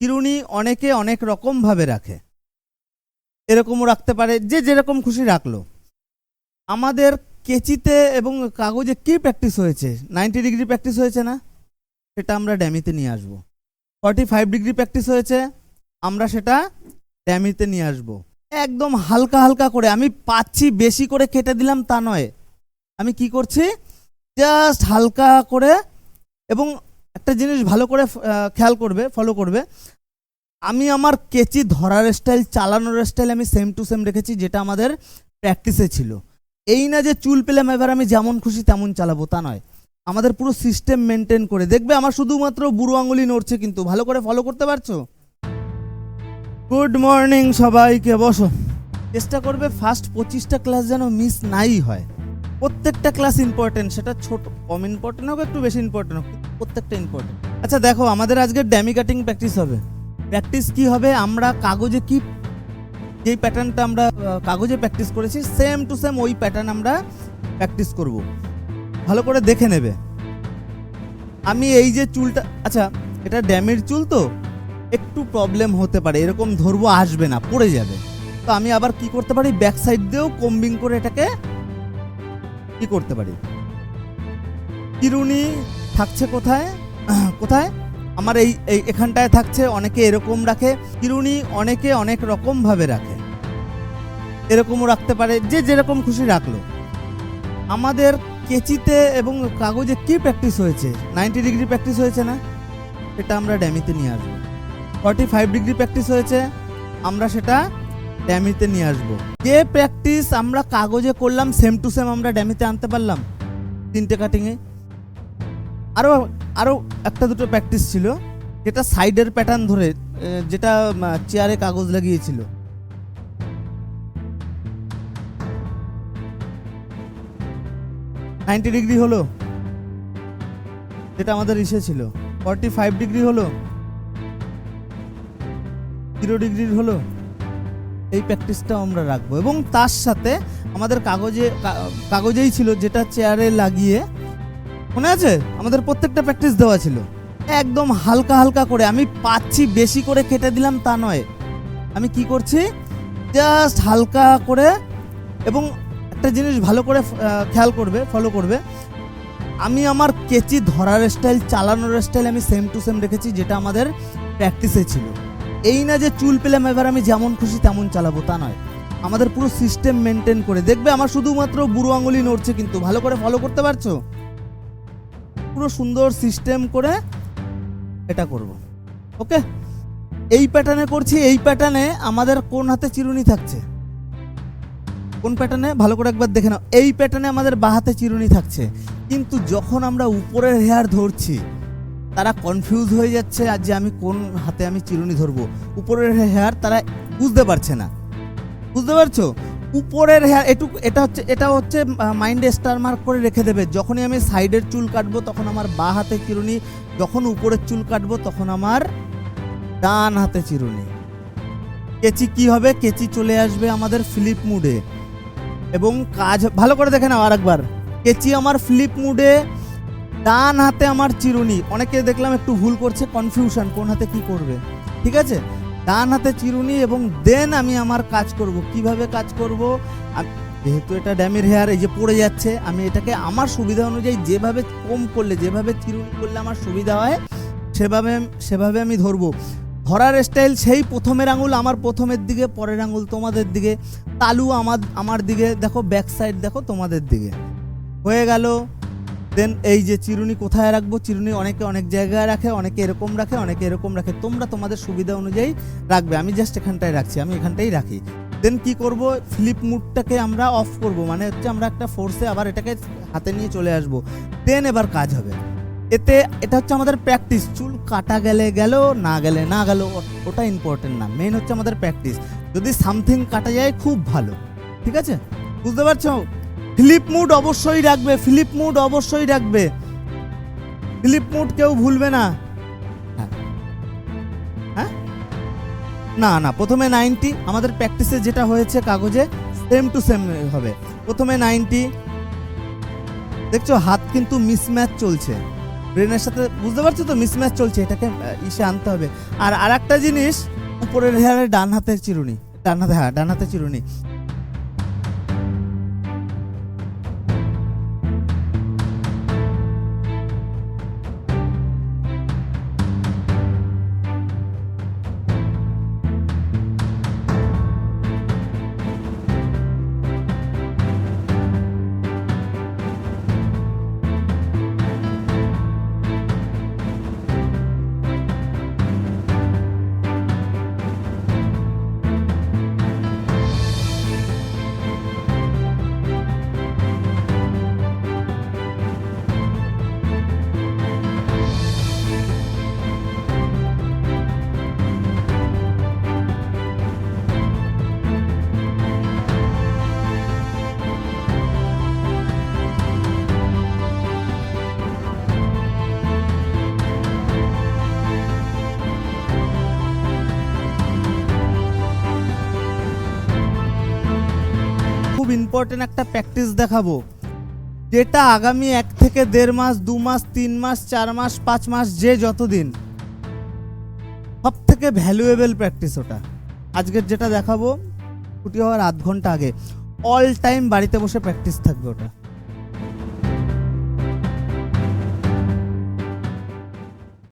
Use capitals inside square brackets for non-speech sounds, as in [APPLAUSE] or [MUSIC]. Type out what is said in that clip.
চিরুনি অনেকে অনেক রকম ভাবে রাখে। এরকমও রাখতে পারে, যে যেরকম খুশি রাখল। আমাদের কেচিতে এবং কাগজে কি প্র্যাকটিস হয়েছে? নাইনটি ডিগ্রি প্র্যাকটিস হয়েছে না? সেটা আমরা ড্যামিতে নিয়ে আসব। ফর্টি ফাইভ ডিগ্রি প্র্যাকটিস হয়েছে, আমরা সেটা ড্যামিতে নিয়ে আসব। একদম হালকা হালকা করে, আমি পাচ্ছি বেশি করে কেটে দিলাম তা নয়। আমি কি করছি? জাস্ট হালকা করে এবং একটা জিনিস ভালো করে খেয়াল করবে ফলো করবে। আমি আমার কেচি ধরার স্টাইল চালানোর স্টাইল আমি সেম টু সেম রেখেছি, যেটা আমাদের প্র্যাকটিসে ছিল। এই না যে চুল পেলাম, এবার আমি যেমন খুশি তেমন চালাবো, তা নয়। আমাদের পুরো সিস্টেম মেনটেন করে। দেখবে আমার শুধুমাত্র বুড়ো আঙুলি নড়ছে কিন্তু, ভালো করে ফলো করতে পারছ? গুড মর্নিং সবাইকে, বসো। চেষ্টা করবে ফার্স্ট পঁচিশটা ক্লাস যেন মিস নাই হয়। প্রত্যেকটা ক্লাস ইম্পর্টেন্ট সেটা ছোট, কম ইম্পর্টেন্ট হোক, একটু বেশি ইম্পর্টেন্ট হোক। প্রত্যেকটা ইম্পর্টেন্ট আচ্ছা দেখো, আমাদের আজকে ড্যামি কাটিং প্র্যাকটিস হবে। প্র্যাকটিস কি হবে? আমরা কাগজে কি যেই প্যাটার্নটা আমরা কাগজে প্র্যাকটিস করেছি সেম টু সেম ওই প্যাটার্ন আমরা প্র্যাকটিস করব। ভালো করে দেখে নেবে। আমি এই যে চুলটা আচ্ছা এটা ড্যামের চুল তো? একটু প্রবলেম হতে পারে, এরকম ধরবো, আসবে না, পড়ে যাবে। তো আমি আবার কি করতে পারি? ব্যাক সাইড দিয়েও কম্বিং করে এটাকে কি করতে পারি? চিরুনি থাকছে কোথায়? [CLEARS THROAT] কোথায়? আমার এই এই এখানটায় থাকছে, অনেকে এরকম রাখে কিরুনি অনেকে অনেক রকম ভাবে রাখে। এরকমও রাখতে পারে, যে যেরকম খুশি রাখল। আমাদের কেচিতে এবং কাগজে কি প্র্যাকটিস হয়েছে? নাইনটি ডিগ্রি প্র্যাকটিস হয়েছে না? সেটা আমরা ড্যামিতে নিয়ে আসব। ফর্টি ফাইভ ডিগ্রি প্র্যাকটিস হয়েছে, আমরা সেটা ড্যামিতে নিয়ে আসব। যে প্র্যাকটিস আমরা কাগজে করলাম সেম টু সেম আমরা ড্যামিতে আনতে পারলাম। তিনটে কাটিংয়ে আরও আরও একটা দুটো প্র্যাকটিস ছিল, যেটা সাইডের প্যাটার্ন ধরে যেটা চেয়ারে কাগজ লাগিয়েছিল। নাইনটি ডিগ্রি হলো, যেটা আমাদের ইসে ছিল। ফর্টি ফাইভ ডিগ্রি হলো জিরো ডিগ্রির হলো, এই প্র্যাকটিসটাও আমরা রাখব। এবং তার সাথে আমাদের কাগজে কাগজেই ছিল, যেটা চেয়ারে লাগিয়ে মনে আছে? আমাদের প্রত্যেকটা প্র্যাকটিস দেওয়া ছিল। একদম হালকা হালকা করে। আমি পাচ্ছি, বেশি করে কেটে দিলাম তা নয়। আমি কি করছি? জাস্ট হালকা করে এবং একটা জিনিস ভালো করে খেয়াল করবে ফলো করবে। আমি আমার কেচি ধরার স্টাইল চালানোর স্টাইল আমি সেম টু সেম রেখেছি, যেটা আমাদের প্র্যাকটিসে ছিল। এই না যে চুল পেলাম, এবার আমি যেমন খুশি তেমন চালাবো, তা নয়। আমাদের পুরো সিস্টেম মেনটেন করে। দেখবে, আমার শুধুমাত্র বুড়ো আঙুলি নড়ছে কিন্তু। ভালো করে ফলো করতে পারছ? পুরো সুন্দর সিস্টেম করে এটা করব। ওকে এই প্যাটার্নে করছি, এই প্যাটার্নে আমাদের কোন হাতে চিরুনি থাকছে? কোন প্যাটার্নে ভালো করে একবার দেখে নাও। এই প্যাটার্নে আমাদের বা হাতে চিরুনি থাকছে। কিন্তু যখন আমরা উপরের হেয়ার ধরছি, তারা কনফিউজ হয়ে যাচ্ছে আর যে আমি কোন হাতে আমি চিরুনি ধরবো। উপরের হেয়ার তারা বুঝতে পারছে না। বুঝতে পারছ? উপরের হেয়ার এটুক, এটা হচ্ছে এটা হচ্ছে মাইন্ডে স্টার মার্ক করে রেখে দেবে। যখনই আমি সাইডের চুল কাটবো, তখন আমার বা হাতে চিরুনি। যখন উপরের চুল কাটবো, তখন আমার ডান হাতে চিরুনি। কেচি কি হবে? কেচি চলে আসবে আমাদের ফ্লিপ মুডে এবং কাজ, ভালো করে দেখে নাও আরেকবার। কেচি আমার ফ্লিপ মুডে ডান হাতে আমার চিরুনি। অনেকে দেখলাম একটু ভুল করছে কনফিউশন কোন হাতে কি করবে। ঠিক আছে? ডান হাতে চিরুনি এবং দেন আমি আমার কাজ করব। কীভাবে কাজ করব? যেহেতু এটা ড্যামের হেয়ার, এই যে পড়ে যাচ্ছে, আমি এটাকে আমার সুবিধা অনুযায়ী যেভাবে কম করলে, যেভাবে চিরুনি করলে আমার সুবিধা হয়, সেভাবে সেভাবে আমি ধরবো। ধরার স্টাইল সেই প্রথমের আঙুল, আমার প্রথমের দিকে, পরের আঙুল তোমাদের দিকে, তালু আমার আমার দিকে, দেখো ব্যাক সাইড দেখো তোমাদের দিকে। হয়ে গেল। দেন এই যে চিরুনি কোথায় রাখব? চিরুনি অনেকে অনেক জায়গায় রাখে, অনেকে এরকম রাখে, অনেকে এরকম রাখে। তোমরা তোমাদের সুবিধা অনুযায়ী রাখবে। আমি জাস্ট এখানটায় রাখছি, আমি এখানটাই রাখি। দেন কি করব? ফ্লিপ মুডটাকে আমরা অফ করব। মানে হচ্ছে আমরা একটা ফোর্সে আবার এটাকে হাতে নিয়ে চলে আসব। দেন এবার কাজ হবে। এতে এটা হচ্ছে আমাদের প্র্যাকটিস চুল কাটা গেলে গেল, না গেলে না গেল ওটা ইম্পর্টেন্ট না। মেন হচ্ছে আমাদের প্র্যাকটিস যদি সামথিং কাটা যায়, খুব ভালো। ঠিক আছে? বুঝতে পারছ? ফ্লিপ মুড অবশ্যই রাখবে, ফ্লিপ মুড অবশ্যই রাখবে। ফ্লিপ মুড কেউ ভুলবে না। হ্যাঁ। হ্যাঁ? না না, প্রথমে নাইনটি, আমাদের প্র্যাকটিসে যেটা হয়েছে কাগজে সেম টু সেম হবে। প্রথমে নাইনটি, দেখছ হাত কিন্তু মিসম্যাচ চলছে। ব্রেনের সাথে, বুঝতে পারছ তো মিসম্যাচ চলছে, এটাকে ইসে আনতে হবে। আর আরেকটা জিনিস, উপরের হেয়ারে ডান হাতের চিরুনি, ডান হাতে হ্যাঁ ডান হাতের চিরুনি। খুব ইম্পর্টেন্ট একটা প্র্যাকটিস দেখাবো। যেটা আগামী এক থেকে দেড় মাস, দু মাস, তিন মাস, চার মাস, পাঁচ মাস, যে যতদিন সব থেকে ভ্যালুয়েবল প্র্যাকটিস ওটা। আজকের যেটা দেখাবো, ছুটি হওয়ার আধ ঘণ্টা আগে অল টাইম বাড়িতে বসে প্র্যাকটিস থাকবে ওটা।